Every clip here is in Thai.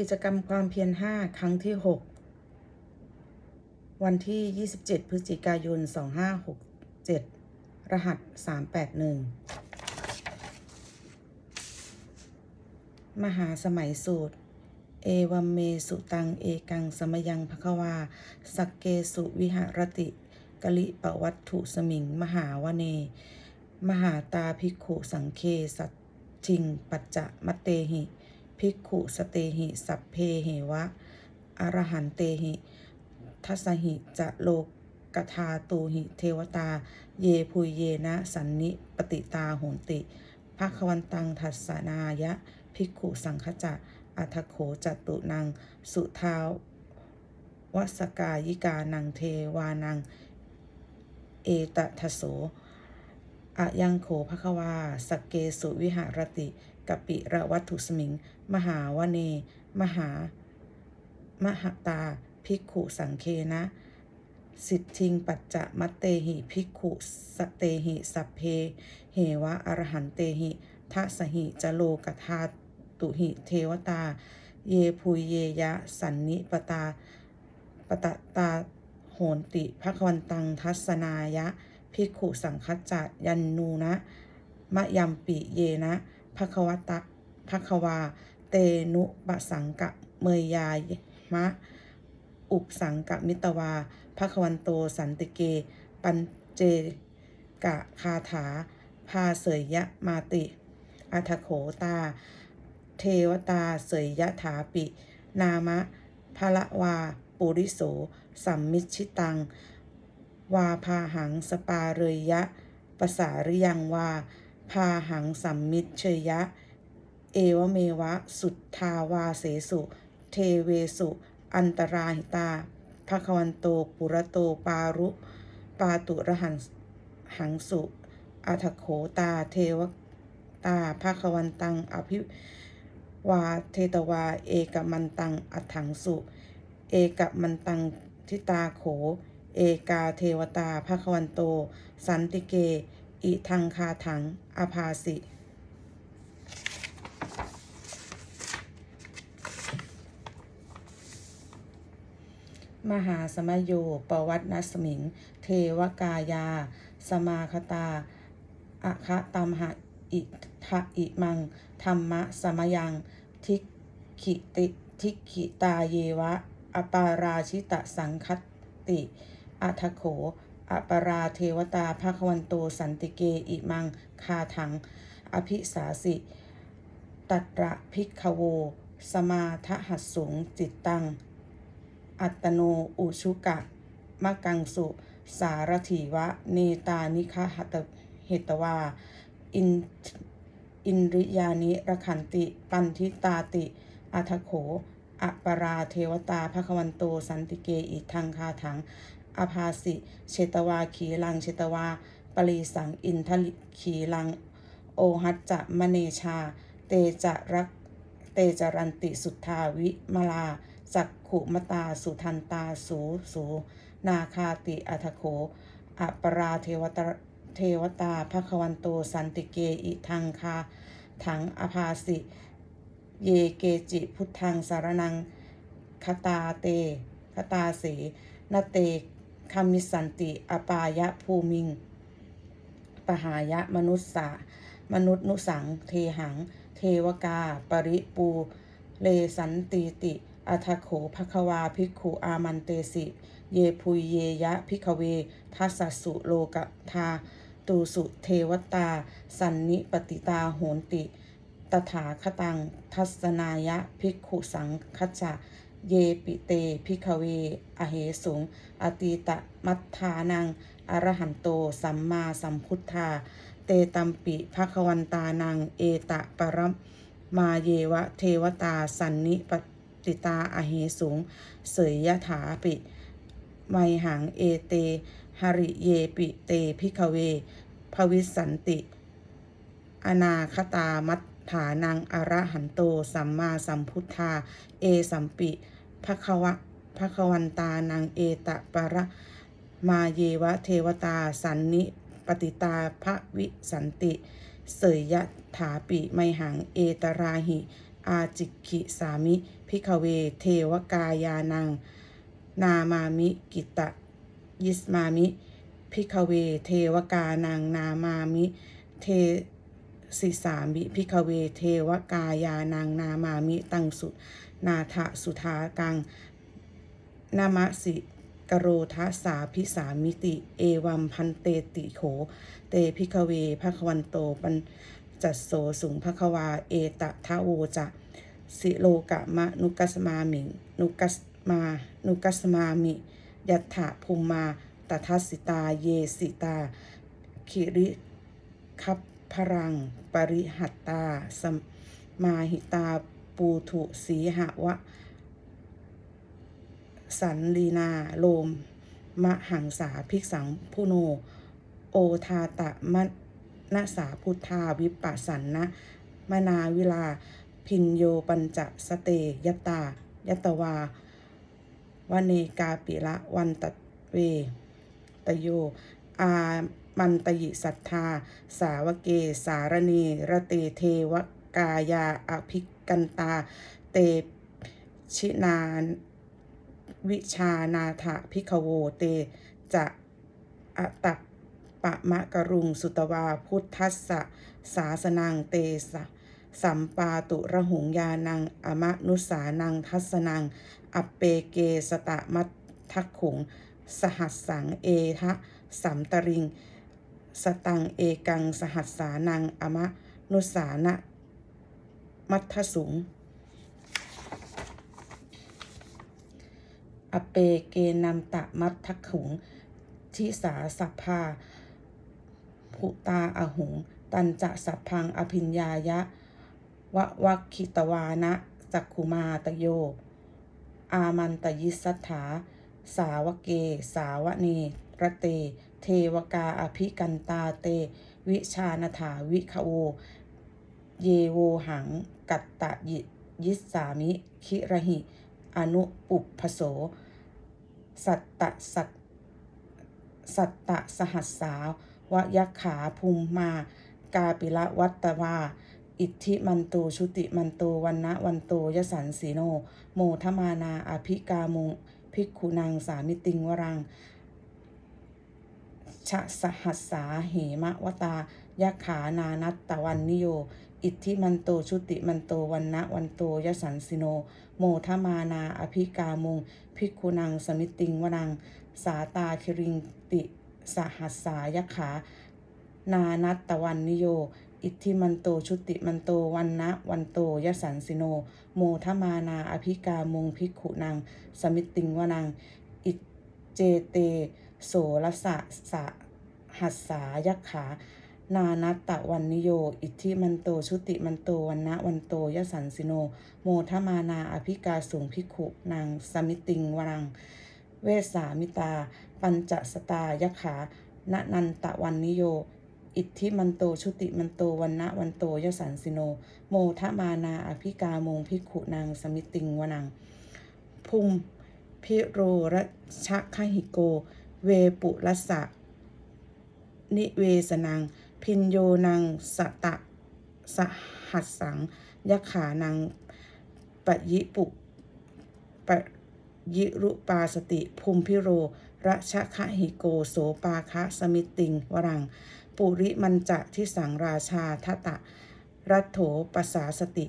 กิจกรรมความเพียร 5 ครั้งที่ 6 วันที่ 27 พฤศจิกายน 2567 รหัส 381 มหาสมัยสูตร เอวัมเมสุตัง เอกัง สมยังภควา สักเกสุวิหรติ กลิปวัตถุสมิง มหาวเน มหาตาภิกขุสังเค สัจจิง ปัจจะมะเตหิ ภิกขุสเตหิ สัพเพเหวะ อรหันเตหิ ทัสหิจะโลกทาตูหิ เทวตา เยพุยเยนะสันนิปติตาโหนติภควันตังทัสนายะ ภิกขุสังคจะอัทโขจตุนัง สุทาววสกายิกานังเทวานัง เอตทัสโสอะยังโขภควาสกเกสุวิหารติกปิระวัตถุสมิง มหาวเน มหา มหตาภิกขุสังเคนะ สิทธิงปัจจะมัตเตหิภิกขุสเตหิสัพเพ เหวะอรหันเตหิทัสหิจโลกธาตุหิเทวตา เยพุยเยยะ สันนิปตาปตะตาโหนติภควันตังทัสนายะภิกขุสังคจจะยันนูนะมะยัมปิเยนะภควตะภควา เตนุปสังกะเมยยามะ อุปสังกะมิตวาภควันโตสันติเก ปัญเจกะคาถา พาเสยยะมาติอัทโขตา เทวตาเสยยะถาปิ นามะพละวา ปุริโส สัมมิชิตัง วาพาหังสปาเรยยะ ปสาริยังวา พาหังสัมมิชเชยยะ เอวเมวะ สุทธาวาเสสุ เทเวสุ อันตราหิตาภควันโตปุระโตปารุ ปาตุระหันหังสุอัทโขตาเทวตาภควันตัง อภิวาเทตวา เอกมันตัง อัฏฐังสุ เอกมันตังทิตาโข เอกาเทวตาภควันโต สันติเก อิทังคาถัง อภาสิ มหาสมโยปวัตนสมิง เทวกายา สมาคตาอะคะตัมหะอิทะอิมัง ธรรมะสมยัง ทิกขิติทิกขิตาเยวะ อปาราชิตะสังคติอัทโขอปราเทวตาภควันโตสันติเกอิมัง คาถัง อภิสาสิ ตัตระภิกขโว สมาทหัสสุงจิตตัง อัตโนอุชุกะมะกังสุ สารถีวะ เนตานิคหัตเหตวา อินอินริยานิระขันติ ปันทิตาติอัทโขอปราเทวตาภควันโต สันติเกอิทังคาถังอภาสิเชตวาขีลังเชตวา ปรีสังอินทลิขีลัง โอหัจจะมเนชา เตจะรัก เตจรันติสุทธาวิมลา จักขุมตาสุทันตาสูสูนาคาติอัทโขอปราเทวตาเทวตาภควันโตสันติเกอิทังคาถังอภาสิ เยเกจิพุทธังสารนังคตาเตคตาเสนเตคามิสันติอปายะภูมิง ปหายะมนุษสามนุษย์นุสัง เทหัง เทวกา ปริปู เลสันติติ อัทโขภควาภิกขุอามันเตสิ เยพุยเยยะพิกเวทัสสสุโลกทาตูสุเทวตา สันนิปติตาโหนติ ตถาคตัง ทัสนายะภิกขุสังคัจจะเยปิเตพิกเว อเหสุง อตีตะมัทธานัง อรหันโต สัมมาสัมพุทธา เตตัมปิภควันตานัง เอตะปรมมาเยวะเทวตาสันนิป ติตาอเหสุง เสยยถาปิ ไมหังเอเตหริเยปิเตพิกเว ภวิสันติ อนาคตามัฏฐานังอระหันโต สัมมาสัมพุทธา เอสัมปิภควะภควันตานังเอตะปรมาเยวะเทวตาสันนิปติตาภวิสันติ เสยยะถาปิไมหังเอตราหิ อาจิกิสามิ พิกเว เทวกายานัง นามามิกิตะยิสมามิพิกเว เทวกานัง นามามิเทสิสามิพิกเว เทวกายานัง นามามิตังสุนาทะสุทากังนามสิกโรทัสสาพิสามิติ เอวัมพันเตติโข เตพิกเวภควันโตปัญจัสโสสุงภควา เอตะทะโวจะ สิโลกะมะนุกัสมามินุกัสมานุกัสมามิยัตถะภูมมาตทัสิตาเยสิตาคิริคัพพรัง ปริหัตตาสมมาหิตาปูถุสีหะวะ สันลีนาโลม มะหังสาภิกสังพุโน โอทาตะมะนะสาพุทธาวิปัสสันนะมนาวิลา พินโยปัญจสเตยตา ยตวาวเนกาปิละวันตะเว ตโย อามันตยิสัทธา สาวเกสารณีระเตเทวกายาอภิกันตา เตชินานวิชานาถะพิกโวเตจะอตัปปะมะกรุงสุตวาพุทธัสสะ สาสนังเตสะ สัมปาตุระหุงยานัง อมะนุสานัง ทัสนัง อัปเปเกสตะมัททักขุง สหัสสังเอทะสัมตริง สตังเอกัง สหัสสานัง อมะนุสานะมัททสุง อเปเกนัมตะมัททักขุง ทิสาสัพพาภุตาอหุง ตันจะสัพพังอภิญญายะ วะวัคคิตวานะจักขุมาตโย อามันตยิสัทธา สาวเก สาวเนระเต เทวกาอภิกันตาเต วิชานถาวิคโว เยโวหัง กัตตะยิยิสสามิ คิระหิ อนุปุพโส สัตตะสัตสัตตะสหัสสาวยักขาภูมิมา กาปิละวัตตวา อิทธิมันโตชุติมันโตวันนะวันโตยสันสีโน โมทมานาอภิกามุงภิกขุนางสามิติงวรังชะสหัสสาเหมะวตายักขานานัตตะวันนิโย อิทธิมันโตชุติมันโตวันนะวันโตยสันสิโน โมทมานาอภิกามุงภิกขุนังสมิติงวนัง สาตาคิริงติสหัสสายักขา นานัตตะวันนิโย อิทธิมันโตชุติมันโตวันนะวันโตยสันสิโน โมทมานาอภิกามุงภิกขุนังสมิติงวนัง อิเจเต โสรสะสะหัสสายักขา นานัตตะวันนิโย อิทธิมันโตชุติมันโตวันนะวันโตยสันสิโน โมทมานาอภิกาสุงภิกขุนางสมิติงวรัง เวสสามิตา ปัญจสตายักขาณนันตะวันนิโย อิทธิมันโตชุติมันโตวันนะวันโตยสันสิโน โมทะมานาอภิกามงภิขุนางสมิติงวนังภูมิพิโรรชะคหิโก เวปุรัสะนิเวสนัง พินโยนังสตะสหัสสังยักขานังปะยิปุปะยิรุปาสติภูมิพิโรระชะคะหิโกโสปาคะสมิติง วรัง ปุริมันจะทิสังราชาทตะ รัตโถปสาสติ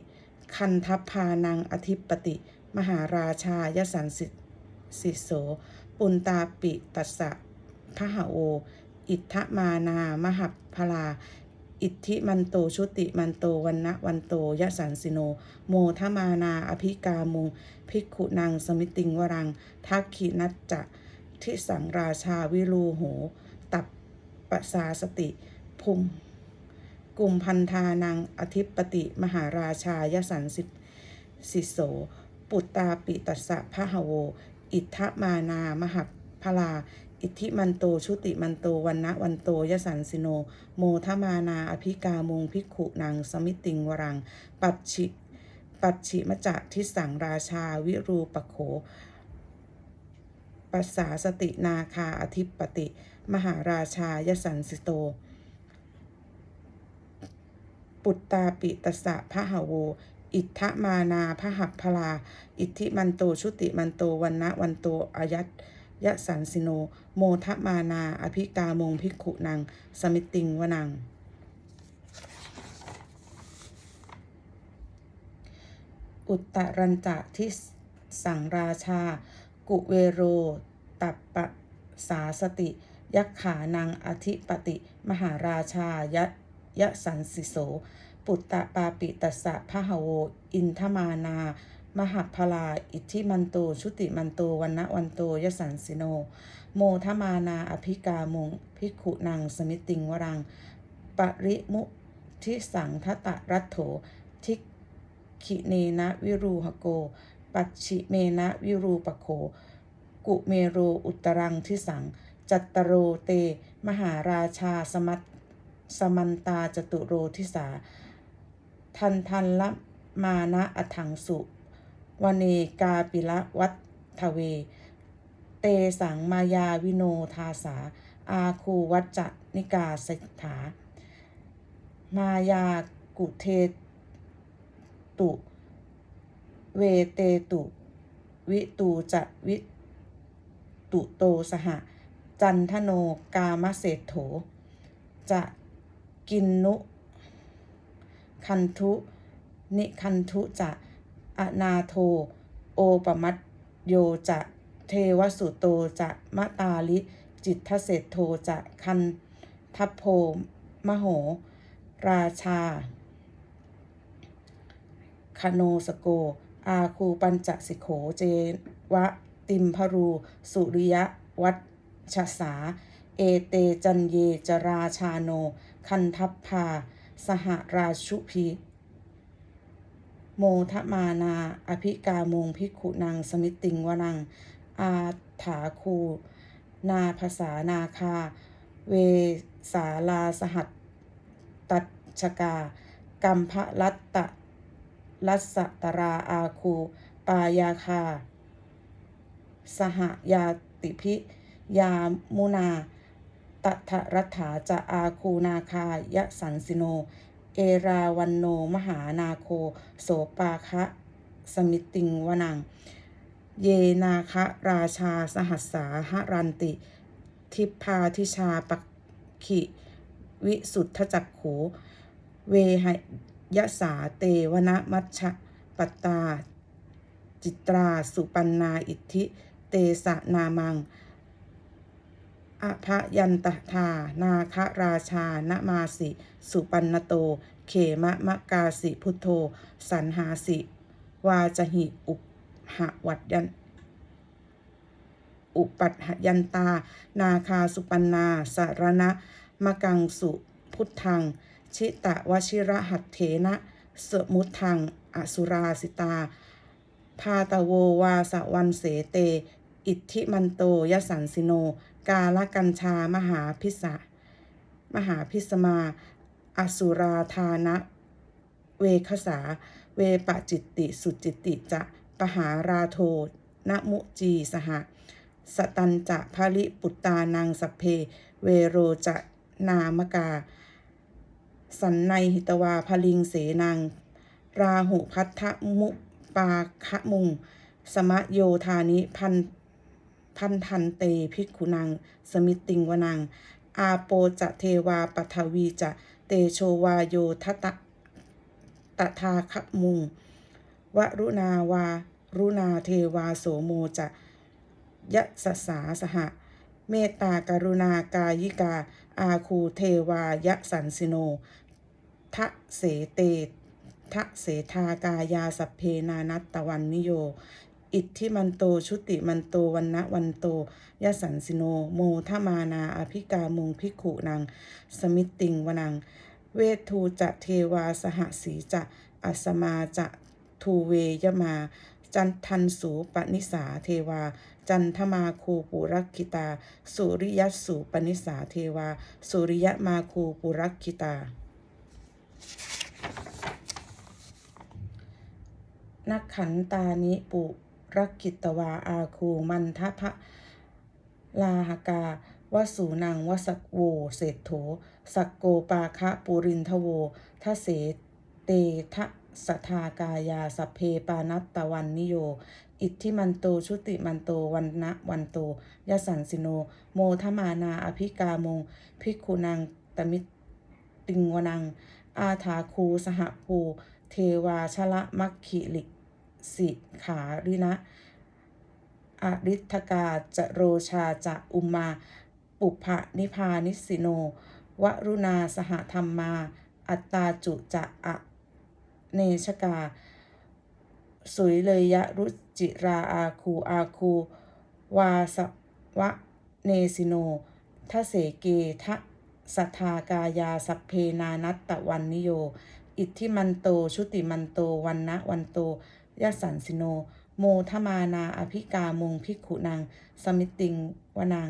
คันทัพพานังอธิปติ มหาราชายสันสิสิโส ปุนตาปิตัสสะพหโอ อิทธมานามหัพลา อิทธิมันโตชุติมันโตวันนะวันโตยสันสิโน โมทมานาอภิกามุง ภิกขุนางสมิติงวรังทักขินัจจะทิสังราชาวิรูโห ปสาสติภูมิกลุ่มพันธานังอธิปติมหาราชายสันสิสิโส ปุตตาปิตัสสะพหโว อิทธมานามหัพพลา อิทธิมันโตชุติมันโตวันนะวันโตยสันสิโน โมทมานาอภิกามุงภิกขุนางสมิติงวรัง ปัจฉิปัจฉิมจะทิสังราชาวิรูปโขปัสสาสตินาคาอธิปติ มหาราชายสันสิโต ปุตตาปิตสะพหะโว อิทธมานาพหัพพลา อิทธิมันโตชุติมันโตวันนะวันโตอายัตยะสันสิโน โมทมานา อภิกามงภิกขุนัง สมิตติงวนัง อุตตรัญจะทิสังราชา กุเวโร ตัปปะสาสติ ยักขานังอธิปติ มหาราชายะยะสันสิโส ปุตตะปาปิตัสสะพะหโว อินทมานา มหัพลา อิทธิมันโต ชุติมันโตวันนวันโตยสันสิโน โมทมานาอภิกามงภิกขุนังสมิติงวรัง ปริมุทิสังทตะรัตโถ ทิขิเนนะวิรูหโก ปัจฉิเมนะวิรูปโขกุเมโรอุตรังทิสัง จัตตโรเต มหาราชาสมัตสมันตาจตุโรทิสา ทันทันละมานะอถังสุวเนกาปิละวัตทเว เตสังมายาวิโนทาสา อาคูวัจจนิกาสิกถา มายากุเทตุ เวเตตุ วิตูจะวิตุโตสหะ จันทโนกามเศรษโถ จะกินนุ คันทุ นิคันทุจะอนาโท โอปมัตโยจะเทวสุโตจะมะตาลิ จิตทเศรษโทจะคันทัพโพมโห ราชา คโนสโก อาคูปัญจสิโขเจวะ ติมพรู สุริยะ วัช ชสา เอเตจันเยจราชาโน คันทัพพา สหราชุพีโมทมานา อภิกามงภิกขุนังสมิติงวนัง อาถาคู นาภาษานาคา เวสาลาสหัตตัชกา กัมพะรัตตะรัสสตราอาคู ปายาคา สหยาติพิ ยามุนาตัทรัฐาจะอาคูนาคายะสันสิโน เอราวันโนมหานาโค โสปาคะสมิติงวนัง เยนาคะราชาสหัสสาหรันติ ทิพพาทิชาปักขิ วิสุทธจักขูเวหยสาเตวนะมัชฌะปัตตา จิตราสุปันนาอิทธิ เตสะนามัง อภยันตทา นาคราชานมาสิ สุปันนโต เขมะมะกาสิพุทโธ สันหาสิ วาจหิ อุปหวัดยัน อุปัฏหยันตา นาคาสุปันนา สารณะ มะกังสุ พุทธัง ชิตะวชิระหัตเถนะสมุทัง อสุราสิตา พาตะโววาสวันเสเต อิทธิมันโตยสันสิโน กาลกัญชามหาพิสะมหาพิสมา อสุราธานะ เวคสา เวปจิตติสุจิตติจะปหาราโทนมุจีสหสตันจะภริปุตตานังสพเพ เวโรจะนามกา สันในหิตวาพลิงเสนัง ราหุพัทธมุปาคะมุง สมะโยธานิพัน พันทันเตภิกขุนัง สมิตติงวนัง อาโปจะเทวาปทวีจะเตโชวาโยทตะตทาคะมุง วรุณาวา รุณาเทวาโสโมจะยะสสาสหะ เมตตากรุณากายิกา อาคูเทวายะสันสิโนทะเสเตทะเสทากายาสัพเพนานัตตวันนิโย อิทธิมันโตชุติมันโตวันนะวันโตยสันสิโน โมทมานาอภิกามุงภิกขุนังสมิตติงวนัง เวทูจะเทวาสหสีจะอัสมาจะทูเวยมา จันทันสูปนิสาเทวา จันทมาคูปุรักขิตา สุริยสูปนิสาเทวา สุริยมาคูปุรักขิตานักขันตานิปุ รักกิตวาอาคูมันทพะลาหกาวสูนังวสกโว เศรษโถ สักโกปาคะปุรินทโวทะเสเตทะสทากายาสเพปานัตตวันนิโย อิทธิมันโตชุติมันโตวันนะวันโตยสันสิโน โมทมานาอภิกามงภิกขุนังตมิตติงวนัง อาถาคูสหภู เทวาชละมัคคิลิก สิขารินะอริทกาจะโรชาจะอุมา ปุพะนิพานิสิโน วรุณาสหธรรมมา อัตตาจุจะอะเนชกา สุยเลยยะรุจิราอาคูอาคู วาสวะเนสิโนทะเสเกทะสัทธากายาสัพเพนานัตตะวันนิโย อิทธิมันโตชุติมันโตวันนะวันโต ยสันสิโน โมทมานาอภิกามงภิกขุนางสมิติงวนัง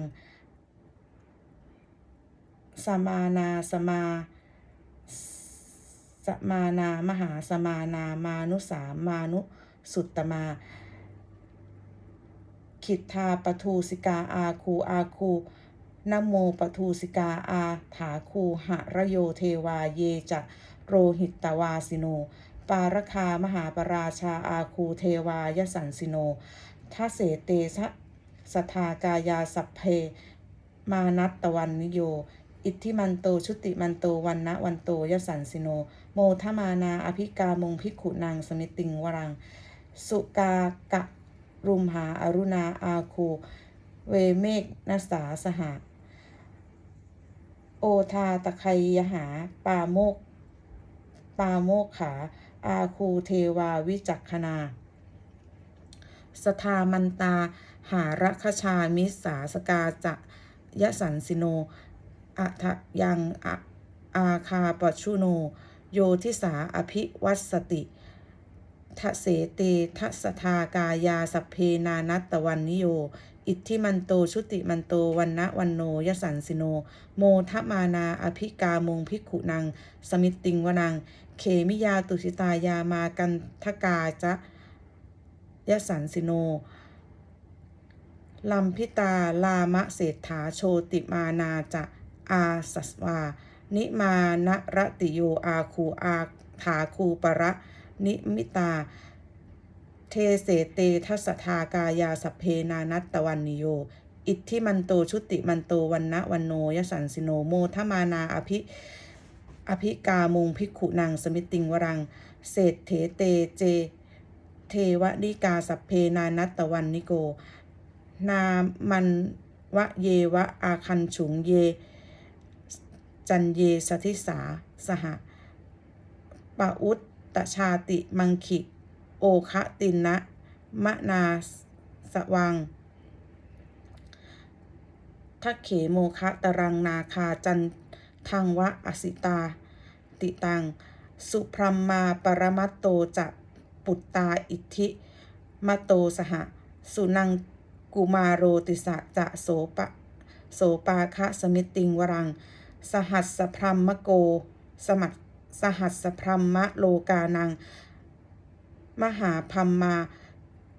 สมานาสมาสมานามหาสมานามานุสามานุสุตตมา ขิทธาปทูสิกาอาคูอาคูนโมปทูสิกาอาถาคูหะระโยเทวาเยจะโรหิตตวาสิโน ปารคามหาปราชาอาคูเทวายสันสิโนทะเสเตชะสทากายาสัพเพ มานัตตวันนิโย อิทธิมันโตชุติมันโตวันนะวันโตยสันสิโน โมทมานาอภิกามงภิกขุนางสมิติงวรัง สุกากะรุมหาอรุณาอาคูเวเมกนัสสาสหะโอทาตะไคยหา ปาโมก ปาโมกขา อาคูเทวาวิจักขณาสทามันตา หาระคชามิสาสกาจะยะสันสิโนอะทะยังอะอาคาปชุโน โยทิสาอภิวัสสติทะเสเตทัสทากายาสัพเพนานัตตวันนิโย อิทธิมันโตชุติมันโตวันนะวันโนยสันสิโน โมทมานาอภิกามงภิกขุนัง สมิตติงวนัง เขมิยาตุสิตายามากันทกาจะยสันสิโนลัมพิตาลามะเศรษฐาโชติมานาจะอาสัสวา นิมานรติโยอาคูอาถาคูประนิมิตา เทเสเตทัสทากายาสเพนานัตตวันนิโย อิทธิมันโตชุติมันโตวันนะวันโนยสันสิโนโมทมานาอภิ อภิกามุงภิกขุนางสมิติงวรัง เศรษเถเตเจ เทวนิกาสัพเพนานัตวันนิโก นามันวะเยวะอาคันฉุงเย จันเยสทิสาสหปะอุตตชาติมังคิโอคะตินนะมะนาสวังทักเขโมคะตรังนาคาจัน ทังวะอสิตา ติตัง สุพรมมาปรมัตโตจะปุตตาอิทธิมโตสห สุนังกุมาโรติสะจะโสปะโสปาคะสมิติงวรัง สหัสสพรัมมโก สมัตสหัสสพรัมมะโลกานัง มหาพัมมา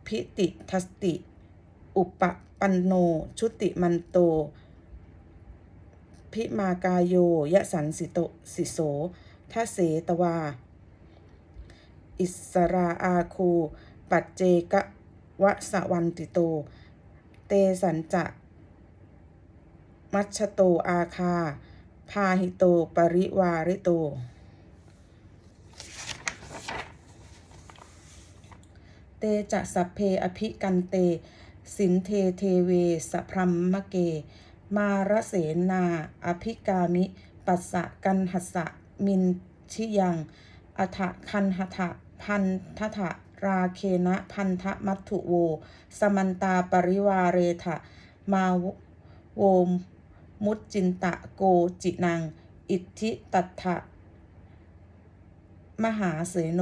พิติทัสติ อุปปันโน ชุติมันโต พิมากายโยยะสันสิโตสิโสทะเสตวา อิสราอาคู ปัจเจกะวะสวันติโต เตสันจะมัชโตอาคา พาหิโต ปริวาริโต เตจะสัพเพอภิกันเต สินเทเทเวสพรัมมะเก มารเสนา อภิกามิ ปัสสะกันหัสสะมินชิยังอัฐคันหทะพันทะทะราเคนะพันธมัตถุโว สมันตาปริวาเรทะ มาโวมุจจินตะโกจินัง อิทธิตัตถะมหาเสโน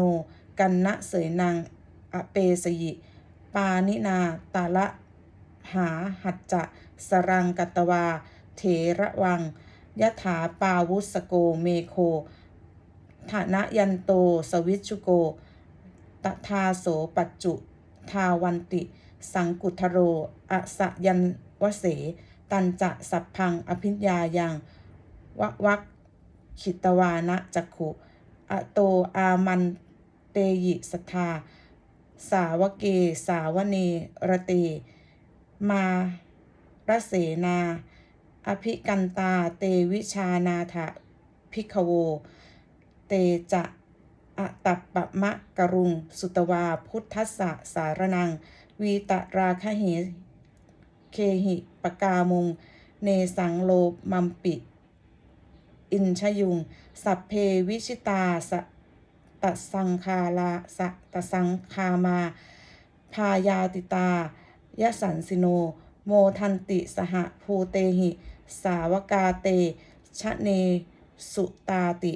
กันนะเสนัง อเปสยิ ปานินาตาละหาหัจจะ สรังกัตวา เถระวังยะถาปาวุสโกเมโคฐานะยันโต สวิชุโก ตทาโสปัจจุ ทาวันติ สังกุทโรอสยันวเส ตันจะสัพพัง อภิญญายังวะวักขิตวานะจักขุ อโตอามันเตยิสทา สาวเก สาวเนระเต มา รเสนา อภิกันตา เตวิชานาถพิกโว เตจะอะตัปปะมะกรุง สุตวา พุทธสสะสารนัง วีตราคะเห เคหิปกามุง เนสังโลมัมปิ อินชยุง สัพเพวิชิตาสะตสังคาลาสะตสังคามา พายาติตายสันสิโน โมทันติสหภูเตหิ สาวกาเต ชะเนสุตาติ